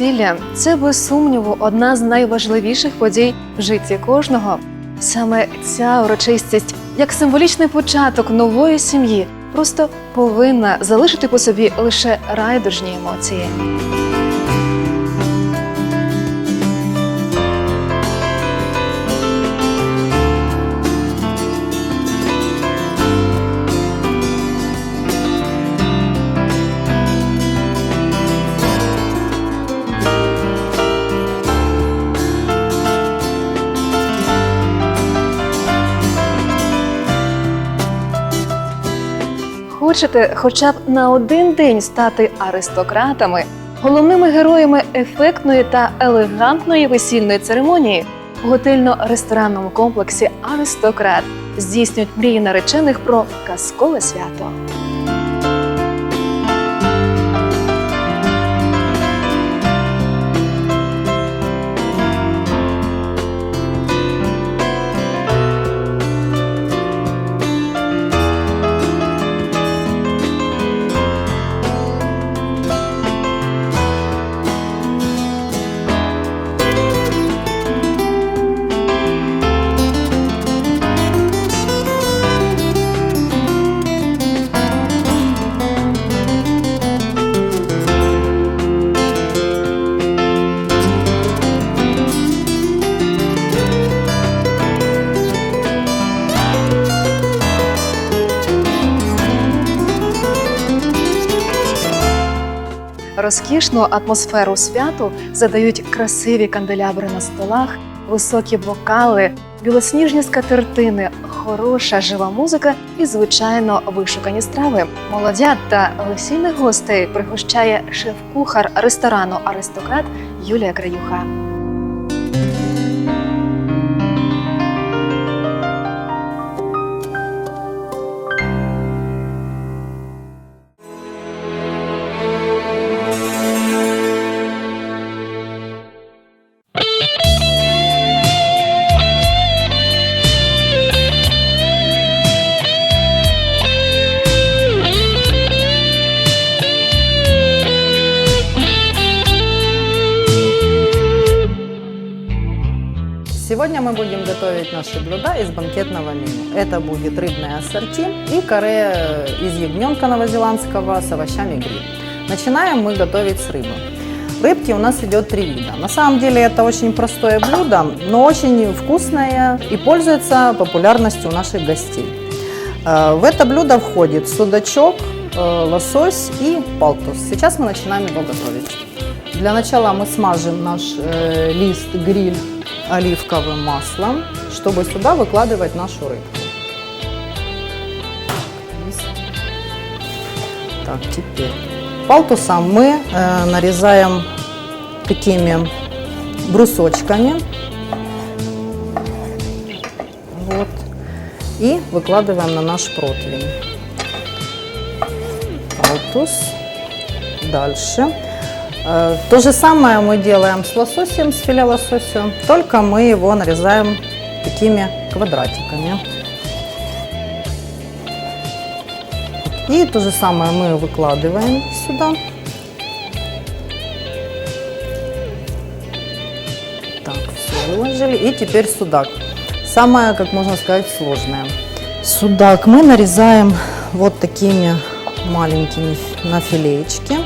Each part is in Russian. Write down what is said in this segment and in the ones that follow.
Весілля це без сумніву одна з найважливіших подій в житті кожного. Саме ця урочистість, як символічний початок нової сім'ї, просто повинна залишити по собі лише райдужні емоції. Хочете хоча б на один день стати аристократами, головними героями ефектної та елегантної весільної церемонії в готельно-ресторанному комплексі Аристократ здійснюють мрії наречених про казкове свято. Розкішну атмосферу святу задають красиві канделябри на столах, високі бокали, білосніжні скатертини, хороша жива музика і, звичайно, вишукані страви. Молодят та весільних гостей пригощає шеф-кухар ресторану Аристократ Юлія Краюха. Сегодня мы будем готовить наши блюда из банкетного меню. Это будет рыбное ассорти и каре из ягненка новозеландского с овощами гриль. Начинаем мы готовить с рыбы. Рыбки у нас идет три вида. На самом деле это очень простое блюдо, но очень вкусное и пользуется популярностью у наших гостей. Э, В это блюдо входит судачок, э, лосось и палтус. Сейчас мы начинаем его готовить. Для начала мы смажем наш э, лист гриль оливковым маслом, чтобы сюда выкладывать нашу рыбку. Так, теперь палтусом мы э, нарезаем такими брусочками. Вот. И выкладываем на наш противень. Палтус. Дальше. Э, То же самое мы делаем с лососем, с филе лосося, только мы его нарезаем такими квадратиками. И то же самое мы выкладываем сюда. Так, все выложили. И теперь судак. Самое, как можно сказать, сложное. Судак мы нарезаем вот такими маленькими на филеечки.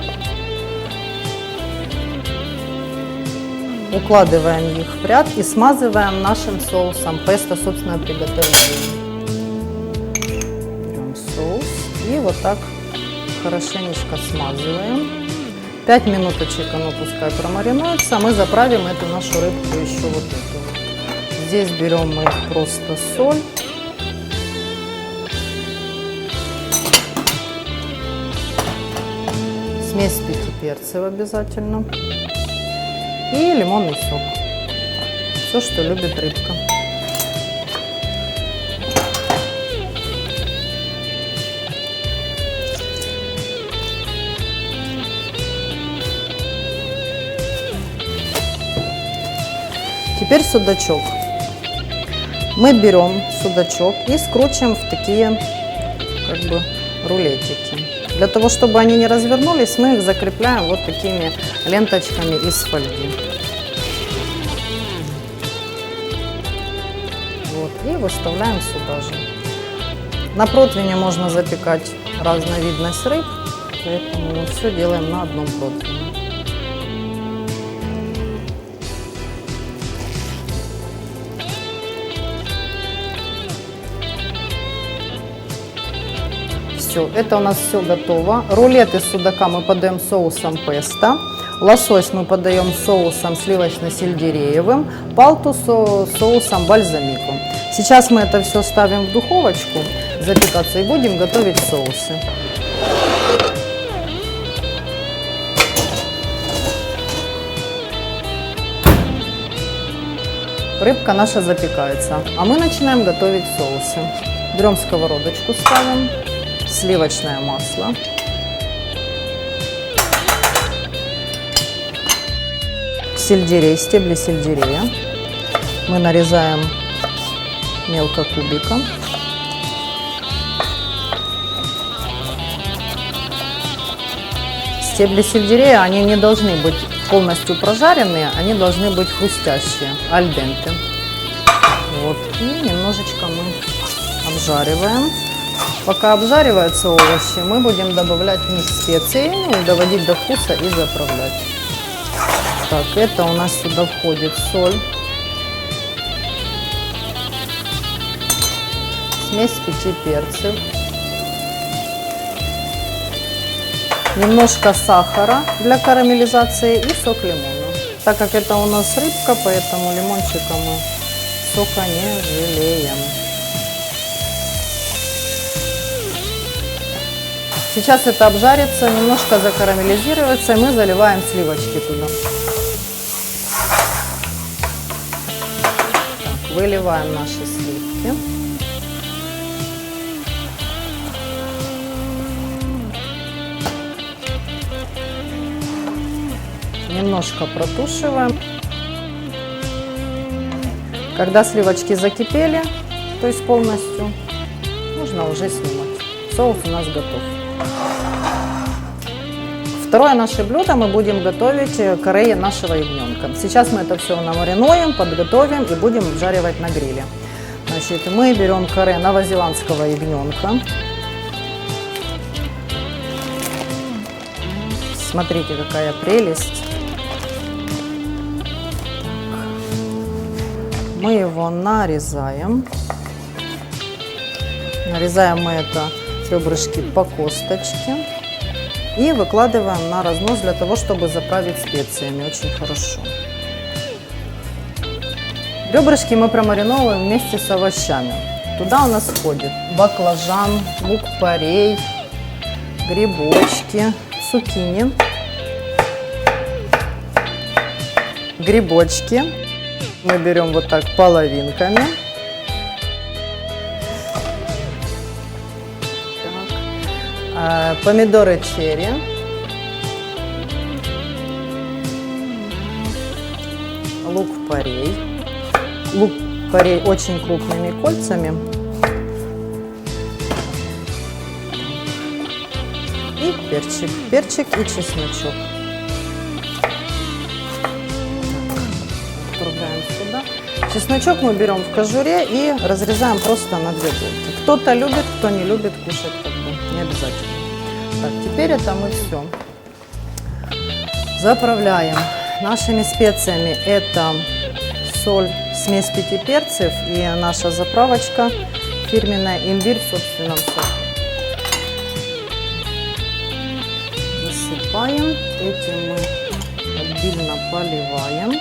Укладываем их в ряд и смазываем нашим соусом песто собственное приготовление. Берем соус и вот так хорошенечко смазываем. Пять минуточек оно пускай промаринуется, а мы заправим эту нашу рыбку еще вот эту. Здесь берем мы просто соль. Смесь перцев обязательно и лимонный сок. Все, что любит рыбка. Теперь судачок. Мы берем судачок и скручиваем в такие как бы рулетики. Для того, чтобы они не развернулись, мы их закрепляем вот такими ленточками из фольги. Вот, и выставляем сюда же. На противне можно запекать разновидность рыб, поэтому все делаем на одном противне. Все, это у нас все готово. Рулеты судака мы подаем соусом песто. Лосось мы подаем соусом сливочно-сельдереевым. Палту со соусом бальзамиком. Сейчас мы это все ставим в духовочку запекаться и будем готовить соусы. Рыбка наша запекается, а мы начинаем готовить соусы. Берем сковородочку, ставим сливочное масло. Сельдерей, стебли сельдерея. Мы нарезаем мелко кубиком. Стебли сельдерея, они не должны быть полностью прожаренные, они должны быть хрустящие, альденты. Вот, и немножечко мы обжариваем. Пока обжариваются овощи, мы будем добавлять в них специи, ну, доводить до вкуса и заправлять. Так, это у нас сюда входит соль, смесь пяти перцев, немножко сахара для карамелизации и сок лимона. Так как это у нас рыбка, поэтому лимончика мы сока не жалеем. Сейчас это обжарится, немножко закарамелизируется, и мы заливаем сливочки туда. Так, выливаем наши сливки. Немножко протушиваем. Когда сливочки закипели, то есть полностью, можно уже снимать. Соус у нас готов. Второе наше блюдо мы будем готовить э, каре нашего ягненка. Сейчас мы это все намаринуем, подготовим и будем обжаривать на гриле. Значит, мы берем каре новозеландского ягненка. Смотрите, какая прелесть. Мы его нарезаем. Нарезаем мы это ребрышки по косточке. И выкладываем на разнос для того, чтобы заправить специями очень хорошо. Ребрышки мы промариновываем вместе с овощами. Туда у нас входит баклажан, лук-порей, грибочки, цукини, грибочки. Мы берем вот так половинками. Помидоры черри. Лук-порей. Лук-порей очень крупными кольцами. И перчик. Перчик и чесночок. Чесночок мы берем в кожуре и разрезаем просто на две булки. Кто-то любит, кто не любит кушать как бы не обязательно. Так, теперь это мы все заправляем нашими специями. Это соль, смесь пяти перцев и наша заправочка фирменная имбирь в собственном соке. Засыпаем, этим мы обильно поливаем.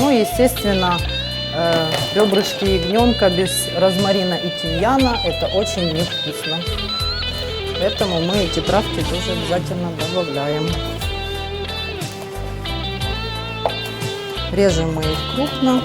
Ну и, естественно, э, ребрышки ягненка без розмарина и тимьяна – это очень невкусно. Поэтому мы эти травки тоже обязательно добавляем. Режем мы их крупно.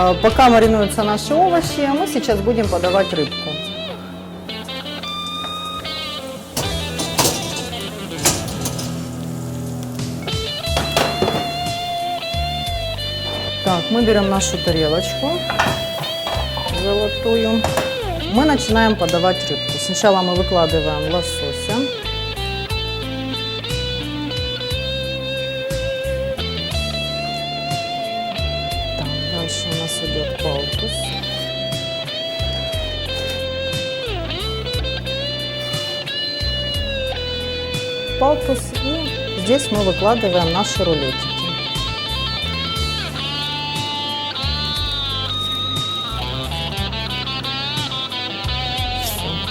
А, пока маринуются наши овощи, мы сейчас будем подавать рыбку. Так, мы берем нашу тарелочку золотую. Мы начинаем подавать рыбку. Сначала мы выкладываем лосось. Здесь мы выкладываем наши рулетики.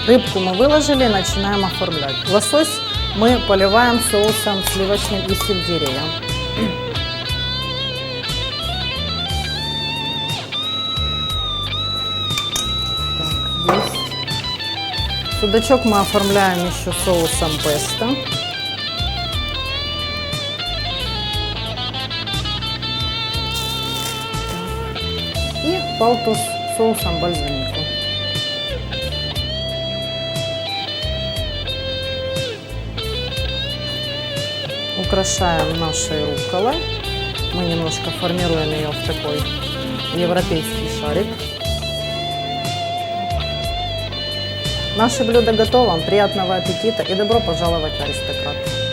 Рыбку мы выложили, начинаем оформлять. Лосось мы поливаем соусом сливочным из сельдерея. Так. Судачок мы оформляем еще соусом песто. Палтус соусом бальзамику. Украшаем нашей рукколой. Мы немножко формируем ее в такой европейский шарик. Наше блюдо готово. Приятного аппетита и добро пожаловать в аристократ.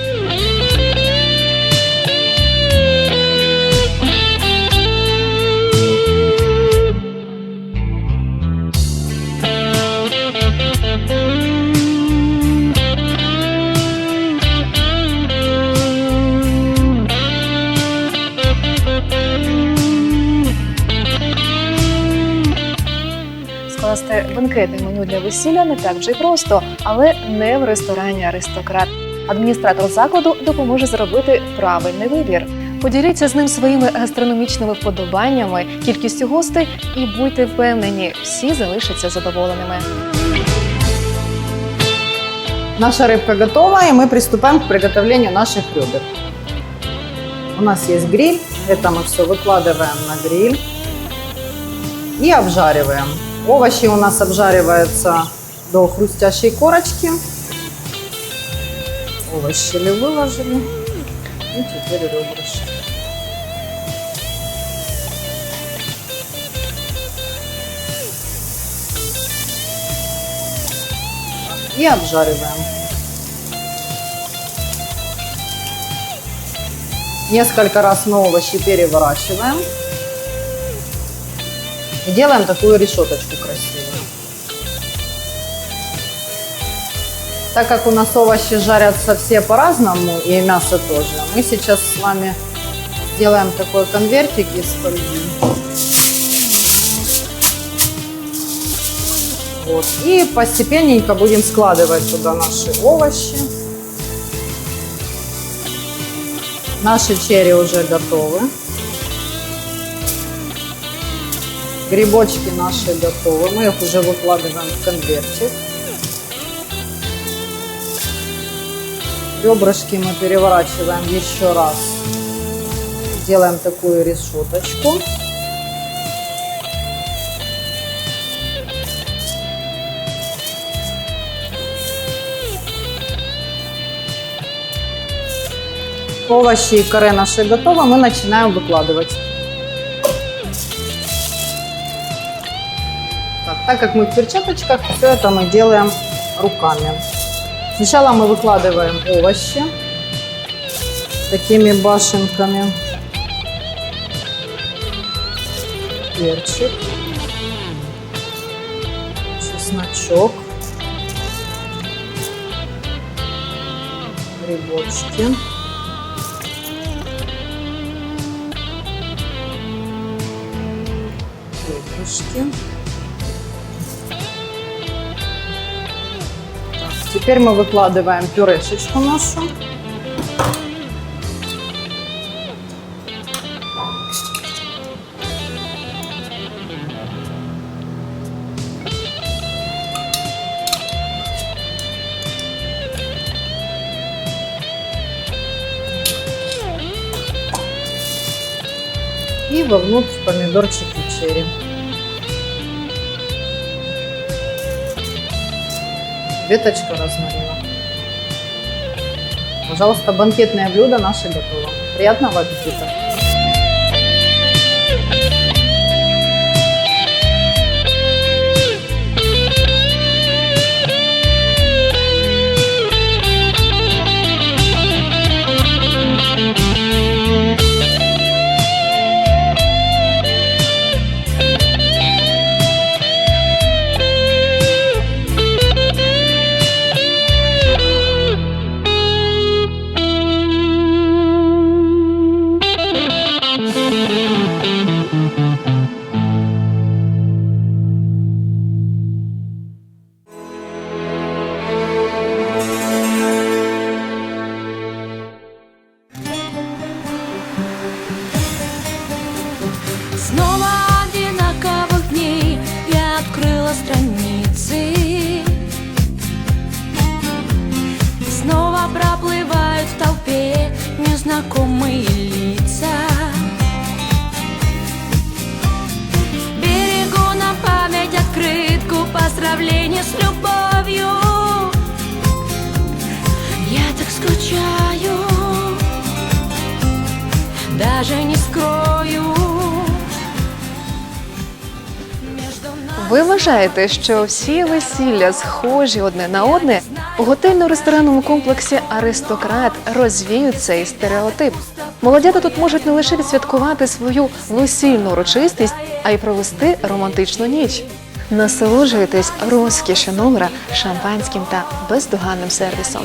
Скласти бенкетне меню для весілля не так вже й просто, але не в ресторані аристократ. Адміністратор закладу допоможе зробити правильний вибір. Поділіться з ним своїми гастрономічними вподобаннями, кількістю гостей і будьте впевнені, всі залишаться задоволеними. Наша рыбка готова, и мы приступаем к приготовлению наших ребер. У нас есть гриль, это мы все выкладываем на гриль и обжариваем. Овощи у нас обжариваются до хрустящей корочки. Овощи ли выложили. И теперь ребрышки. И обжариваем. Несколько раз мы овощи переворачиваем. И делаем такую решеточку красивую. Так как у нас овощи жарятся все по-разному, и мясо тоже, мы сейчас с вами сделаем такой конвертик из фольги. Вот. И постепенненько будем складывать туда наши овощи. Наши черри уже готовы. Грибочки наши готовы. Мы их уже выкладываем в конвертик. Ребрышки мы переворачиваем еще раз. Делаем такую решеточку. Овощи и каре наши готовы. Мы начинаем выкладывать. Так, как мы в перчаточках, все это мы делаем руками. Сначала мы выкладываем овощи такими башенками. Перчик. Чесночок. Грибочки. Крылышки. Теперь мы выкладываем пюрешечку нашу. И вовнутрь помидорчики черри. Веточка розмарина. Пожалуйста, банкетное блюдо наше готово. Приятного аппетита! Даже не скрою. Ви вважаєте, що всі весілля схожі одне на одне у готельно-ресторанному комплексі Аристократ розвіють цей стереотип. Молодята тут можуть не лише відсвяткувати свою весільну урочистість, а й провести романтичну ніч. Насолоджуйтесь розкішю номера шампанським та бездоганним сервісом.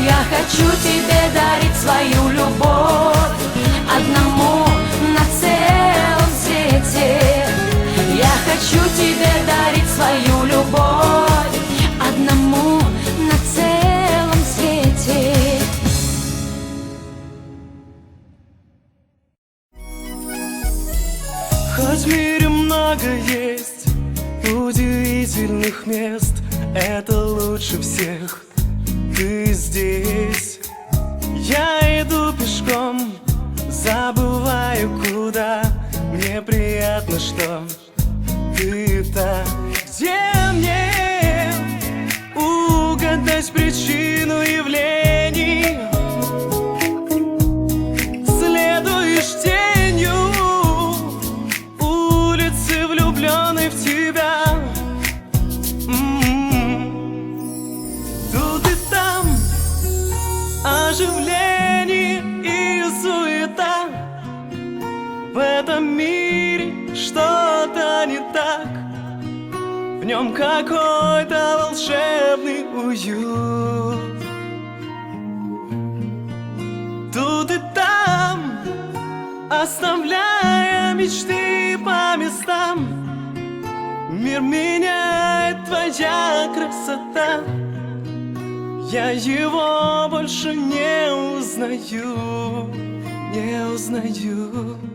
Я хочу тебе дарить свою любовь одному на целом свете. Я хочу тебе дарить свою любовь одному на целом свете. Хоть в мире много есть удивительных мест, это лучше всех. Пешком, забываю куда. Мне приятно, что нем какой-то волшебный уют. Тут и там, оставляя мечты по местам, Мир меняет твоя красота. Я его больше не узнаю, не узнаю.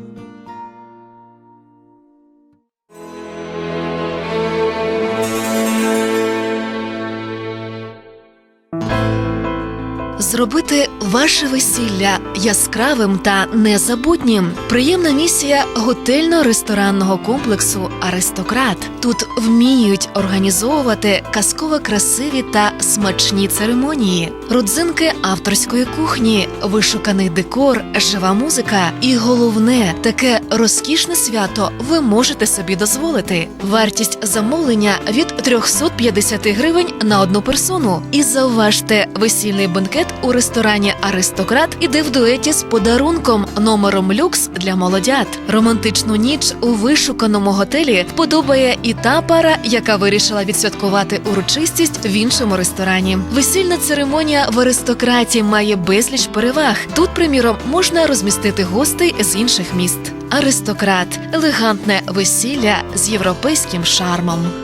Зробити ваше весілля яскравим та незабутнім. Приємна місія готельно-ресторанного комплексу Аристократ. Тут вміють організовувати казково красиві та смачні церемонії, родзинки авторської кухні, вишуканий декор, жива музика. І головне, таке розкішне свято ви можете собі дозволити. Вартість замовлення від 350 гривень на одну персону. І зауважте, весільний бенкет у ресторані Аристократ іде в дуеті з подарунком номером люкс для молодят. Романтичну ніч у вишуканому готелі вподобає і та пара, яка вирішила відсвяткувати урочистість в іншому ресторані. Весільна церемонія в аристократі має безліч переваг. Тут, приміром, можна розмістити гостей з інших міст. Аристократ елегантне весілля з європейським шармом.